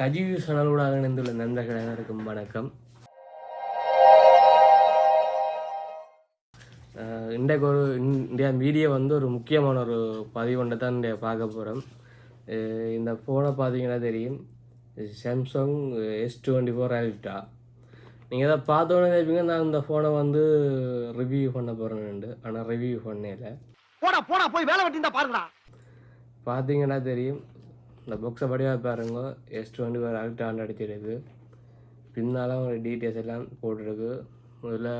கஜிவி சனலூடாக இணைந்துள்ள நண்பர்கள் அனைவருக்கும் வணக்கம் இன்றைக்கு ஒரு இந்தியா வீடியோ வந்து ஒரு முக்கியமான ஒரு பதிவு ஒன்று தான் இன்றைய பார்க்க போகிறோம் இந்த ஃபோனை பார்த்தீங்கன்னா தெரியும். Samsung S twenty four ultra நீங்கள் இதை பார்த்தோன்னே நினைப்பீங்க நான் இந்த ஃபோனை வந்து ரிவ்யூ பண்ண போகிறேன்னு ஆனால் ரிவ்யூ பண்ணல போடா போடா போய் வேலை வெட்டி பாருங்கடா. பார்த்தீங்கன்னா தெரியும். இந்த புக்ஸை படியாக பாருங்க. எஸ் ஒரு ஃபோர் ஆண்டு அடிச்சிருக்கு. பின்னால் ஒரு டீட்டெயில்ஸ் எல்லாம் போட்டிருக்கு. இதில்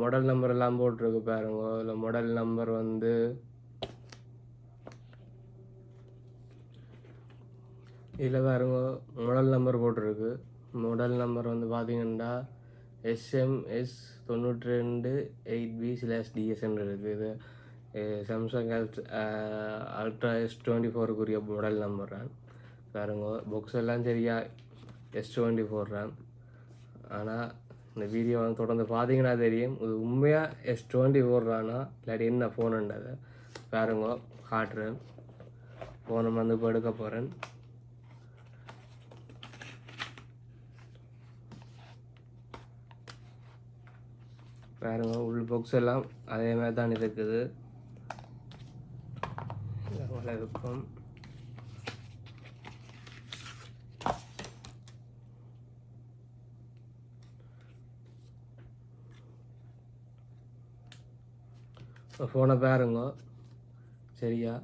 மாடல் நம்பர் எல்லாம் போட்டிருக்கு பாருங்க. இதில் மாடல் நம்பர் வந்து இதில் பாருங்க மாடல் நம்பர் போட்டிருக்கு. மாடல் நம்பர் வந்து பார்த்தீங்கன்னா எஸ்எம்எஸ் தொண்ணூற்றி ரெண்டு எயிட் பி ஸ்லாஷ் டிஎஸ்என் இருக்குது. இது சாம்சங் அல்ட்ரா எஸ் டுவெண்ட்டி ஃபோருக்குரிய மாடல் நம்பர் தான் பாருங்க புக்ஸ் எல்லாம் சரியா எஸ் டுவெண்ட்டி ஃபோர் தான் ஆனால் இந்த வீடியோ வந்து தொடர்ந்து பார்த்தீங்கன்னா தெரியும். இது உண்மையாக எஸ் டுவெண்ட்டி ஃபோர் தானா இல்லாட்டி என்ன ஃபோனுன்றது பாருங்க காட்டுறேன். ஃபோனை வந்து இப்போ எடுக்க போகிறேன் பாருங்க உள் பாக்ஸ் எல்லாம் அதே மாதிரி தான் இருக்குது. இதை இருக்கும் ஃபோனை பாருங்க. சரியா?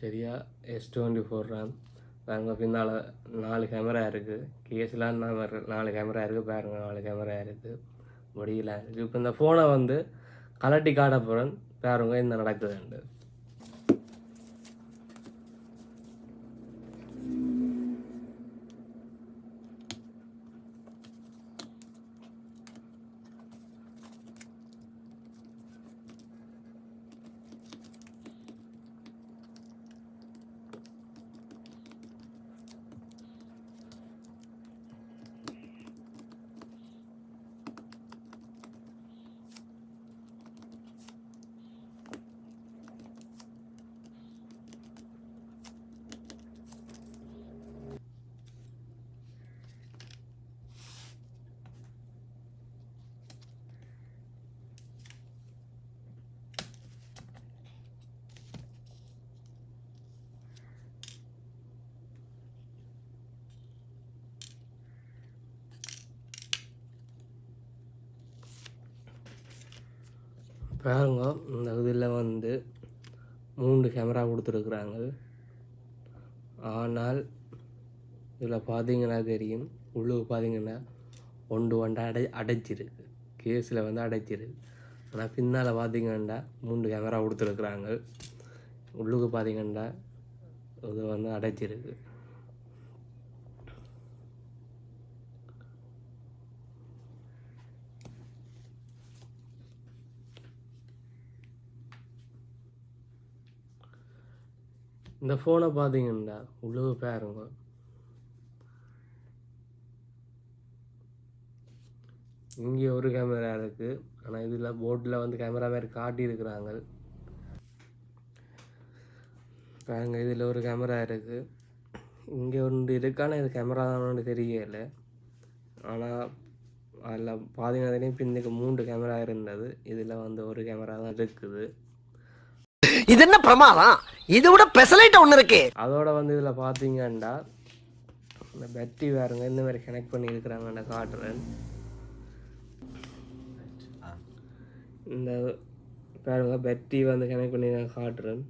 சரியா? எஸ் டுவெண்ட்டி ஃபோர் ரேம் பாருங்க பின்னால் நாலு கேமரா இருக்குது கேஸ்லாம் நாலு கேமரா இருக்குது பாருங்க நாலு கேமரா இருக்குது முடியல. இருக்குது இப்போ இந்த ஃபோனை வந்து அலட்டி காட்ட போகிறேன் பாருங்க என்ன நடக்குதுண்டு பாருங்க இந்த இதில் வந்து மூன்று கேமரா கொடுத்துருக்குறாங்க. ஆனால் இதில் பார்த்தீங்கன்னா தெரியும் உள்ளுக்கு பார்த்தீங்கன்னா ஒன்று ஒன்று அடை அடைச்சிருக்கு கேஸில் வந்து அடைச்சிருக்கு ஆனால் பின்னால் பார்த்தீங்கன்னா மூன்று கேமரா கொடுத்துருக்குறாங்க. உள்ளுக்கு பார்த்தீங்கன்னா இது வந்து அடைச்சிருக்கு இந்த ஃபோனை பார்த்தீங்கன்னா உள்ளுக்கு பாருங்க. இங்கே ஒரு கேமரா இருக்குது ஆனால் இதில் போர்டில் வந்து கேமரா மாதிரி காட்டியிருக்கிறாங்க. பாருங்க இதில் ஒரு கேமரா இருக்குது இங்கே ஒன்று இருக்கான இது கேமரா தான் தெரியல. ஆனால் அதில் பார்த்தீங்கன்னா பின்னுக்கு மூன்று கேமரா இருந்தது. இதில் வந்து ஒரு கேமரா தான் இருக்குது. இது என்ன பிரமாதம்? இது விட பெசலைட் ஒன்று இருக்கு. அதோட வந்து இதில் பார்த்தீங்கன்னா இந்த பேட்டரி வேறுங்க இந்த மாதிரி கனெக்ட் பண்ணி இருக்கிறாங்க காட்டுறேன் இந்த பாருங்க பேட்டரி வந்து கனெக்ட் பண்ணி நான் காட்டுறேன்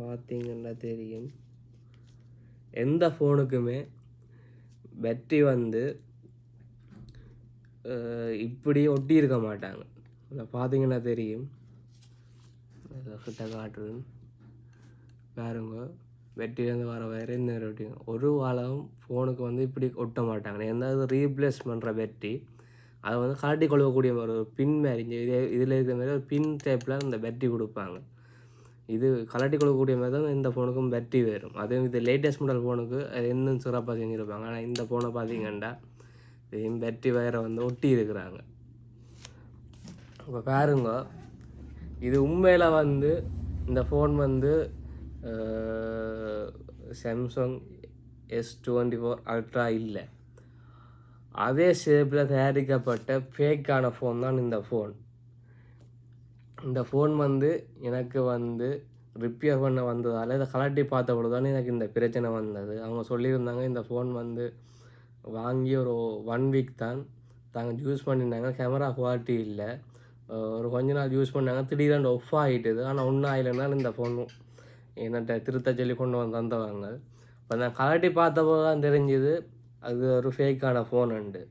பார்த்தீங்கன்னா தெரியும். எந்த ஃபோனுக்குமே பேட்டரி வந்து இப்படி ஒட்டி இருக்க மாட்டாங்க. இதில் பார்த்தீங்கன்னா தெரியும். கிட்ட காட்டுறேன் பாருங்க. வெட்டிலேருந்து வர வயர் இந்த ரொட்டி ஒரு காலம் ஃபோனுக்கு வந்து இப்படி ஒட்ட மாட்டாங்க. எந்தாவது ரீப்ளேஸ் பண்ணுற பெட்டி அதை வந்து காட்டி கொள்ளக்கூடிய ஒரு பின் மாதிரி இங்கே இதே இதில் இருக்கிற மாதிரி ஒரு பின் டைப்பில் இந்த பெட்டி கொடுப்பாங்க. இது கலட்டி கொள்ளக்கூடிய மாதிரி தான் இந்த ஃபோனுக்கும் பெட்டி வரும். அதுவும் இது லேட்டஸ்ட் மாடல் ஃபோனுக்கு அது இன்னும் சிறப்பாக செஞ்சுருப்பாங்க. ஆனால் இந்த ஃபோனை பார்த்தீங்கன்னா இதையும் பெட்டி வயரை வந்து ஒட்டி இருக்கிறாங்க. இப்போ பாருங்க. இது உண்மையில் வந்து இந்த ஃபோன் வந்து Samsung S twenty four ultra இல்லை அதே ஷேப்பில் தயாரிக்கப்பட்ட ஃபேக்கான ஃபோன் தான் இந்த ஃபோன் இந்த ஃபோன் வந்து எனக்கு வந்து ரிப்பேர் பண்ண வந்ததால் இதை கலட்டி பார்த்த தான் எனக்கு இந்த பிரச்சனை வந்தது அவங்க சொல்லியிருந்தாங்க இந்த ஃபோன் வந்து வாங்கி ஒரு ஒன் வீக் தான் தாங்க யூஸ் பண்ணியிருந்தாங்க கேமரா குவாலிட்டி இல்லை ஒரு கொஞ்ச நாள் யூஸ் பண்ணாங்க திடீர்னு ஆஃப் ஆகிட்டுது ஆனால் ஒன்றும் ஆகலைன்னா இந்த ஃபோன் என்னட்ட திருத்த சொல்லி கொண்டு வந்து தந்தவங்க. இப்போ நான் கலட்டி பார்த்தப்போ தான் தெரிஞ்சுது அது ஒரு ஃபேக்கான ஃபோன் உண்டு.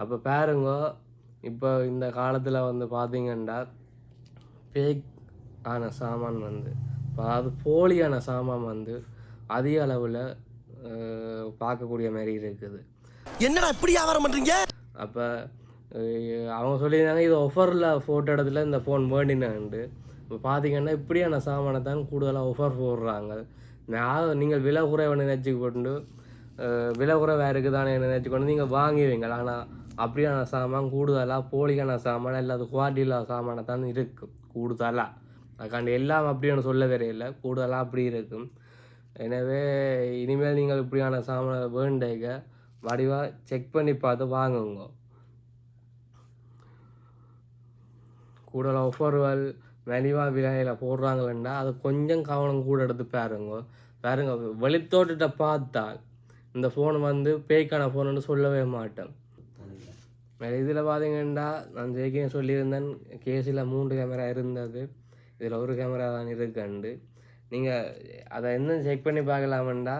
அப்போ பாருங்க இப்போ இந்த காலத்தில் வந்து பார்த்தீங்கன்னா ஃபேக் ஆன சாமான் வந்து அதாவது போலியான சாமான் வந்து அதிக அளவில் பார்க்கக்கூடிய மாதிரி இருக்குது. என்னடா இப்படி வியாபாரம் பண்றீங்க? அப்போ அவங்க சொல்லியிருந்தாங்க இது ஒஃபரில் ஃபோட்டோ இடத்துல இந்த ஃபோன் வேண்டினாண்டு பார்த்தீங்கன்னா இப்படியான சாமானை தான் கூடுதலாக ஒஃபர் போடுறாங்க. நான் நீங்கள் விலை குறைவை நினச்சி கொண்டு விலை குறைவாக இருக்குதானே நினச்சி கொண்டு நீங்கள் வாங்குவீங்க ஆனால் அப்படியான சாமான் கூடுதலாக போலிக்கான சாமான் இல்லாத குவாலிட்டி இல்லாத சாமானை தான் இருக்குது கூடுதலாக அதுக்காண்டி எல்லாம் அப்படின்னு சொல்ல தெரியல கூடுதலாக அப்படி இருக்கும். எனவே இனிமேல் நீங்கள் இப்படியான சாமானை வேண்டேங்க வடிவாக செக் பண்ணி பார்த்து வாங்குங்க. கூடுதலாக ஆஃபர்கள் மலிவாக விலையில் போடுறாங்களா அது கொஞ்சம் கவனம் கூட எடுத்து பாருங்க. பாருங்க வெளித்தோட்டத்தை பார்த்தா இந்த ஃபோன் வந்து பேய்க்கான ஃபோனுன்னு சொல்லவே மாட்டேன். இதில் பார்த்தீங்கன்னா நான் ஜெயிக்க சொல்லியிருந்தேன் கேஸில் மூன்று கேமரா இருந்தது. இதில் ஒரு கேமரா தான் இருக்குண்டு. நீங்கள் அதை என்ன செக் பண்ணி பார்க்கலாமெண்டா?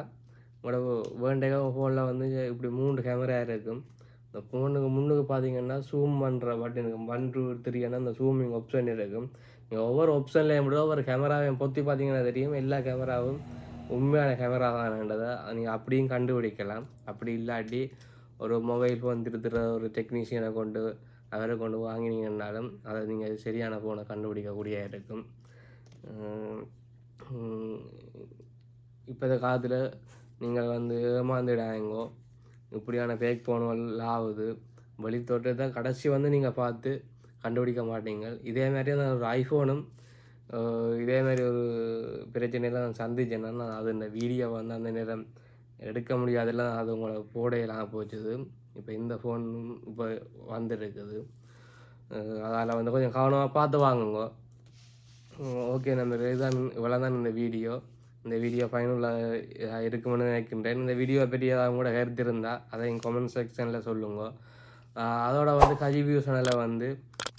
உங்களோட வேண்டிய ஃபோனில் வந்து இப்படி மூன்று கேமரா இருக்கும். இந்த ஃபோனுக்கு முன்னுக்கு பார்த்தீங்கன்னா ஜூம் பண்ணுற பட்டன் இருக்கும். ஒன் டூ த்ரீ அந்த ஜூமிங் ஆப்ஷன் இருக்கும். நீங்கள் ஒவ்வொரு ஆப்ஷன்லையும் கூட ஒவ்வொரு கேமராவையும் பொத்தி பார்த்தீங்கன்னா தெரியும். எல்லா கேமராவும் உண்மையான கேமரா தான்ன்றதை நீங்கள் அப்படியும் கண்டுபிடிக்கலாம். அப்படி இல்லாட்டி ஒரு மொபைல் ஃபோன் திருத்துற ஒரு டெக்னீஷியனை கொண்டு அவரை கொண்டு வாங்கினீங்கன்னாலும் அதை நீங்கள் சரியான ஃபோனை கண்டுபிடிக்கக்கூடிய இருக்கும். இப்போ இந்த காலத்தில் நீங்கள் வந்து ஏமாந்துடாங்கோ இப்படியான ஃபேக் ஃபோன்கள் ஆகுது. வெளித்தோட்டத்தை கடைசி வந்து நீங்கள் பார்த்து கண்டுபிடிக்க மாட்டீங்க இதே மாதிரி நான் ஒரு ஐஃபோனும் இதே மாதிரி ஒரு பிரச்சனையெல்லாம் நான் சந்திச்சேன்னா நான் அது இந்த வீடியோ வந்து அந்த நேரம் எடுக்க முடியாதெல்லாம் அது உங்களை போடையெல்லாம் போச்சுது. இப்போ இந்த ஃபோன் இப்போ வந்துருக்குது. அதனால் வந்து கொஞ்சம் கவனமாக பார்த்து வாங்குங்க. ஓகே நம்ம இதுதான் இவ்வளோ தான் இந்த வீடியோ இந்த வீடியோ பயனுள்ள இருக்குமென்னு நினைக்கின்றேன். இந்த வீடியோ பற்றி ஏதாவது கூட கருத்து இருந்தால் எங்கள் கமெண்ட் செக்ஷனில் சொல்லுங்க. அதோட வந்து கஜிபியூ சேனலை வந்து